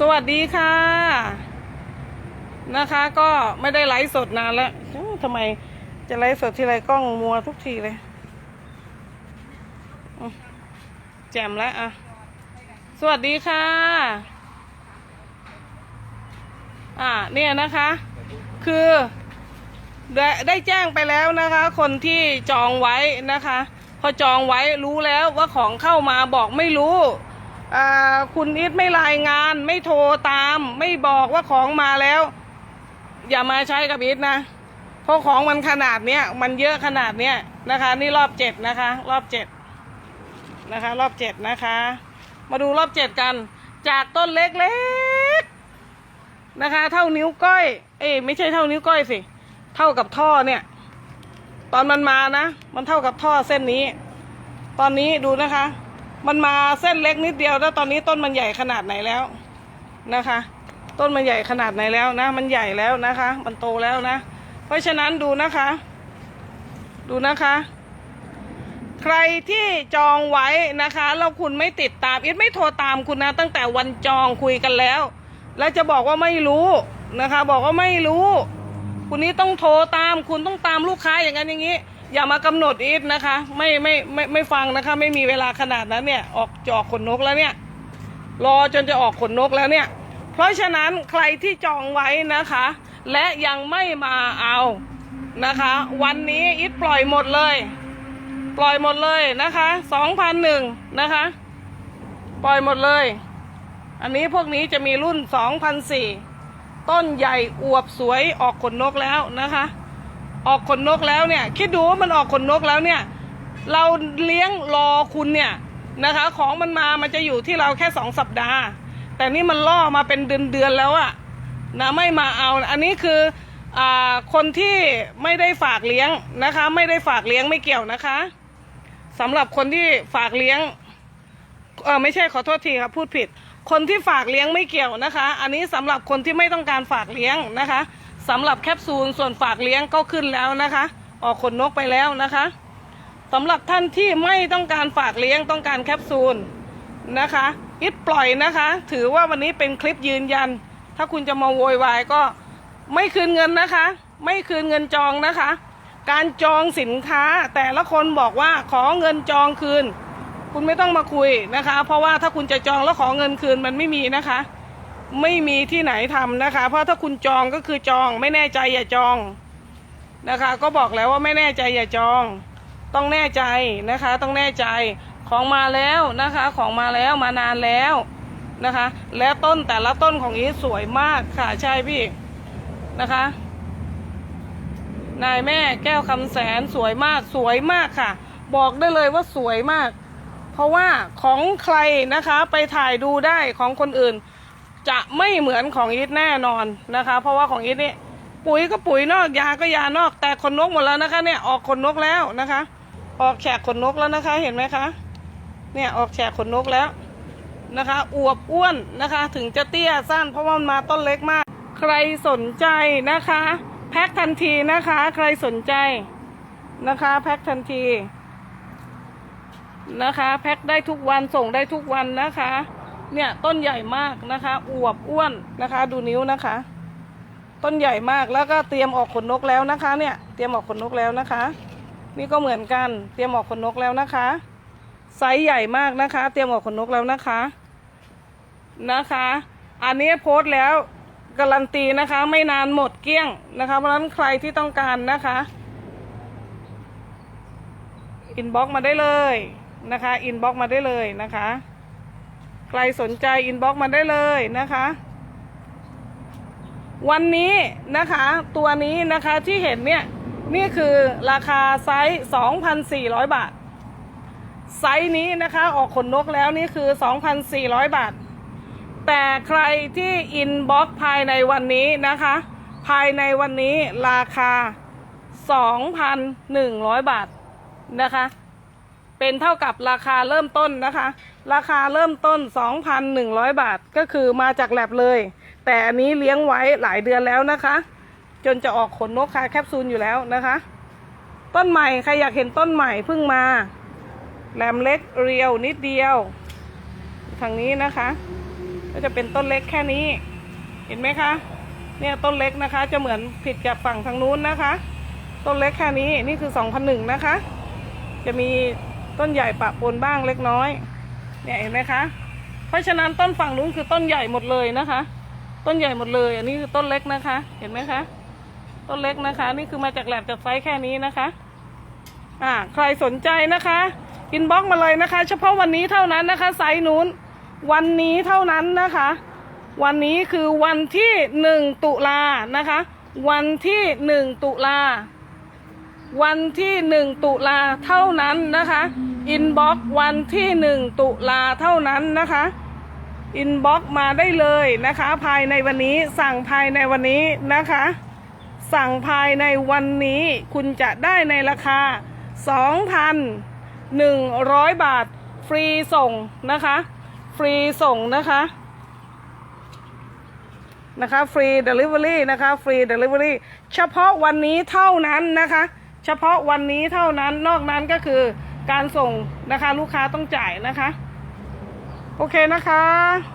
สวัสดีค่ะ นะคะ ก็ไม่ได้ไลฟ์สดนานแล้วทำไมจะไลฟ์สดทีไรกล้องมัวทุกทีเลย แจ่มแล้วอะ สวัสดีค่ะ อ่า เนี่ยนะคะ คือได้ได้แจ้งไปแล้วนะคะ คนที่จองไว้นะคะ พอจองไว้รู้แล้วว่าของเข้ามาบอกไม่รู้ คุณอิทไม่รายงานไม่โทรตาม ไม่บอกว่าของมาแล้ว อย่ามาใช้กับอิทนะเพราะของมันขนาดเนี้ยมันเยอะขนาดเนี้ยนะคะ นี่รอบเจ็ดนะคะ รอบเจ็ดนะคะ รอบเจ็ดนะคะ มาดูรอบเจ็ดกัน จากต้นเล็กๆนะคะ เท่านิ้วก้อย เอ้ไม่ใช่เท่านิ้วก้อยสิ เท่ากับท่อเนี่ย ตอนมันมานะ มันเท่ากับท่อเส้นนี้ ตอนนี้ดูนะคะ มันมาเส้นเล็กนิดเดียวแล้วตอนนี้ต้นมันใหญ่ขนาดไหนแล้วนะคะ ต้นมันใหญ่ขนาดไหนแล้วนะ มันใหญ่แล้วนะคะ มันโตแล้วนะ เพราะฉะนั้นดูนะคะ ดูนะคะ ใครที่จองไว้นะคะแล้วคุณไม่ติดตามอิทไม่โทรตามคุณนะ ตั้งแต่วันจองคุยกันแล้ว แล้วจะบอกว่าไม่รู้นะคะ บอกว่าไม่รู้คุณนี้ต้องโทรตามคุณต้องตามลูกค้าอย่างนั้นอย่างนี้ อย่ามากำหนดอีทนะคะ ไม่ไม่ไม่ไม่ฟังนะคะ ไม่มีเวลาขนาดนั้นเนี่ย ออกจออกขนนกแล้วเนี่ย รอจนจะออกขนนกแล้วเนี่ย เพราะฉะนั้นใครที่จองไว้นะคะ และยังไม่มาเอานะคะ วันนี้อิทปล่อยหมดเลย ปล่อยหมดเลยนะคะสองพันหนึ่งนะคะ ปล่อยหมดเลย อันนี้พวกนี้จะมีรุ่นสองพันสี่ต้นใหญ่อวบสวยออกขนนกแล้วนะคะ ออกขนนกแล้วเนี่ย คิดดูว่ามันออกขนนกแล้วเนี่ย เราเลี้ยงรอคุณเนี่ยนะคะ ของมันมามันจะอยู่ที่เราแค่สองสัปดาห์ แต่นี่มันล่อมาเป็นเดือนเดือนแล้วอะนะไม่มาเอา อันนี้คืออ่าคนที่ไม่ได้ฝากเลี้ยงนะคะ ไม่ได้ฝากเลี้ยงไม่เกี่ยวนะคะสำหรับคนที่ฝากเลี้ยงเออไม่ใช่ขอโทษทีครับพูดผิด คนที่ฝากเลี้ยงไม่เกี่ยวนะคะ อันนี้สำหรับคนที่ไม่ต้องการฝากเลี้ยงนะคะ สำหรับแคปซูลส่วนฝากเลี้ยงก็ขึ้นแล้วนะคะ ออกขนนกไปแล้วนะคะสำหรับท่านที่ไม่ต้องการฝากเลี้ยงต้องการแคปซูลนะคะอิดปล่อยนะคะ ถือว่าวันนี้เป็นคลิปยืนยัน ถ้าคุณจะมาโวยวายก็ไม่คืนเงินนะคะ ไม่คืนเงินจองนะคะ การจองสินค้าแต่ละคนบอกว่าขอเงินจองคืน คุณไม่ต้องมาคุยนะคะ เพราะว่าถ้าคุณจะจองแล้วขอเงินคืนมันไม่มีนะคะ ไม่มีที่ไหนทำนะคะ เพราะถ้าคุณจองก็คือจองไม่แน่ใจอย่าจองนะคะ ก็บอกแล้วว่าไม่แน่ใจอย่าจอง ต้องแน่ใจนะคะ ต้องแน่ใจของมาแล้วนะคะ ของมาแล้วมานานแล้วนะคะ และต้นแต่ละต้นของอีสวยมากค่ะใช่พี่นะคะ นายแม่แก้วคำแสนสวยมากสวยมากค่ะ บอกได้เลยว่าสวยมาก เพราะว่าของใครนะคะไปถ่ายดูได้ของคนอื่น จะไม่เหมือนของอีทแน่นอนนะคะ เพราะว่าของอีทนี่ปุ๋ยก็ปุ๋ยนอกยาก็ยานอก แต่ขนนกหมดแล้วนะคะ เนี่ยออกขนนกแล้วนะคะ ออกแฉกขนนกแล้วนะคะ เห็นไหมคะเนี่ยออกแฉกขนนกแล้วนะคะ อวบอ้วนนะคะ ถึงจะเตี้ยสั้นเพราะว่ามันมาต้นเล็กมาก ใครสนใจนะคะ แพ็คทันทีนะคะ ใครสนใจนะคะ แพ็คทันทีนะคะ แพ็คได้ทุกวันส่งได้ทุกวันนะคะ เนี่ยต้นใหญ่มากนะคะ อวบอ้วนนะคะ ดูนิ้วนะคะ ต้นใหญ่มากแล้วก็เตรียมออกขนนกแล้วนะคะ เนี่ย เตรียมออกขนนกแล้วนะคะ นี่ก็เหมือนกัน เตรียมออกขนนกแล้วนะคะไซส์ใหญ่มากนะคะ เตรียมออกขนนกแล้วนะคะ นะคะ อันนี้โพสต์แล้วการันตีนะคะ ไม่นานหมดเกลี้ยงนะคะ เพราะฉะนั้นใครที่ต้องการนะคะอินบ็อกมาได้เลยนะคะ อินบ็อกมาได้เลยนะคะ ใครสนใจอินบ็อกมาได้เลยนะคะ วันนี้นะคะ ตัวนี้นะคะที่เห็นเนี่ย นี่คือราคาไซส์2,400 บาท ไซส์นี้นะคะออกขนนกแล้วนี่คือ 2,400 บาท แต่ใครที่อินบ็อกภายในวันนี้นะคะ ภายในวันนี้ราคา 2,100 บาทนะคะ เป็นเท่ากับราคาเริ่มต้นนะคะ ราคาเริ่มต้น 2,100 บาทก็คือมาจากแลบเลย แต่อันนี้เลี้ยงไว้หลายเดือนแล้วนะคะ จนจะออกขนนกคาแคปซูลอยู่แล้วนะคะ ต้นใหม่ใครอยากเห็นต้นใหม่เพิ่งมา แหลมเล็กเรียวนิดเดียว ทางนี้นะคะ ก็จะเป็นต้นเล็กแค่นี้ เห็นไหมคะ เนี่ยต้นเล็กนะคะ จะเหมือนผิดกับฝั่งทางนู้นนะคะ ต้นเล็กแค่นี้นี่คือ 2,001นะคะ จะมี ต้นใหญ่ปะปนบ้างเล็กน้อย เนี่ยเห็นไหมคะ เพราะฉะนั้นต้นฝั่งนู้นคือต้นใหญ่หมดเลยนะคะ ต้นใหญ่หมดเลย อันนี้คือต้นเล็กนะคะ เห็นไหมคะ ต้นเล็กนะคะ นี่คือมาจากแหลบจากไซส์แค่นี้นะคะ อ่า ใครสนใจนะคะอินบ็อกมาเลยนะคะ เฉพาะวันนี้เท่านั้นนะคะไซส์นู้น วันนี้เท่านั้นนะคะ วันนี้คือวันที่หนึ่งตุลานะคะ วันที่หนึ่งตุลาวันที่หนึ่งตุลาเท่านั้นนะคะ อินบ็อกวันที่หนึ่งตุลาเท่านั้นนะคะอินบ็อกมาได้เลยนะคะ ภายในวันนี้สั่งภายในวันนี้นะคะ สั่งภายในวันนี้คุณจะได้ในราคา 2,100 บาท ฟรีส่งนะคะ ฟรีส่งนะคะนะคะฟรีเดลิเวอรี่นะคะฟรีเดลิเวอรี่เฉพาะวันนี้เท่านั้นนะคะ เฉพาะวันนี้เท่านั้นนอกนั้นก็คือ การส่งนะคะ ลูกค้าต้องจ่ายนะคะ โอเคนะคะ